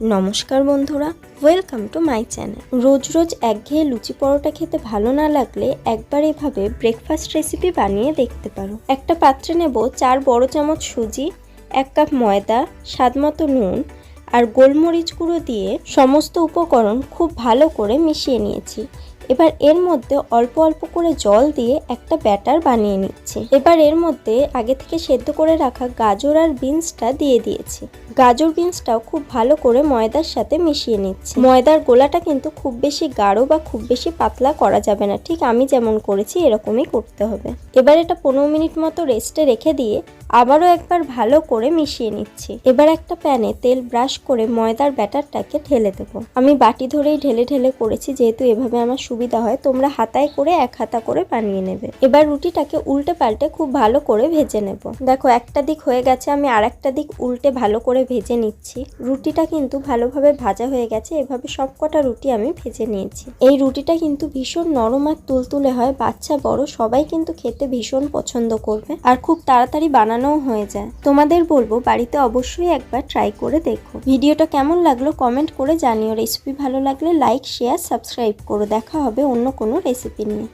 নমস্কার বন্ধুরা welcome to my channel রোজ রোজ একঘেয়ে লুচি পরোটা খেতে ভালো না লাগলে একবার এভাবে ব্রেকফাস্ট রেসিপি বানিয়ে দেখতে পারো। একটা পাত্রে নেব চার বড় চামচ সুজি, এক কাপ ময়দা, স্বাদ মতো নুন আর গোলমরিচ গুঁড়ো দিয়ে সমস্ত উপকরণ খুব ভালো করে মিশিয়ে নিয়েছি। এবার এর মধ্যে অল্প অল্প করে জল দিয়ে একটা ব্যাটার বানিয়ে নিচ্ছি। এবার এর মধ্যে আগে থেকে সেদ্ধ করে রাখা গাজর আর বিনসটা দিয়ে দিয়েছি। গাজর বিনসটাও খুব ভালো করে ময়দার সাথে মিশিয়ে নিচ্ছি। ময়দার গোলাটা কিন্তু খুব বেশি গাঢ় বা খুব বেশি পাতলা করা যাবে না। ঠিক আমি যেমন করেছি, এরকমই করতে হবে। এবার এটা পনেরো মিনিট মতো রেস্টে রেখে দিয়ে আবারও একবার ভালো করে মিশিয়ে নিচ্ছি। এবার একটা প্যানে তেল ব্রাশ করে ময়দার ব্যাটারটাকে ঢেলে দেবো। আমি বাটি ধরেই ঢেলে ঢেলে করেছি, যেহেতু এভাবে আমার সুবিধা হয়, তোমরা হাতায় করে এক হাতা করে বানিয়ে নেবে। এবার রুটিটাকে উল্টে পাল্টে খুব ভালো করে ভেজে নেব। দেখো, একটা দিক হয়ে গেছে, আমি আর একটা দিক উল্টে ভালো করে ভেজে নিচ্ছি। রুটিটা কিন্তু ভালোভাবে ভাজা হয়ে গেছে, এভাবে সবকটা রুটি আমি ভেজে নিয়েছি। এই রুটিটা কিন্তু ভীষণ নরম আর তুলতুলে হয়, বাচ্চা, বড়, সবাই কিন্তু খেতে ভীষণ পছন্দ করবে আর খুব তাড়াতাড়ি বানানোও হয়ে যায়। তোমাদের বলব, বাড়িতে অবশ্যই একবার ট্রাই করে দেখো। ভিডিওটা কেমন লাগল, কমেন্ট করে জানিও। রেসিপি ভালো লাগলে লাইক, শেয়ার, সাবস্ক্রাইব করো। দেখা হবে অন্য কোনো রেসিপি নিয়ে।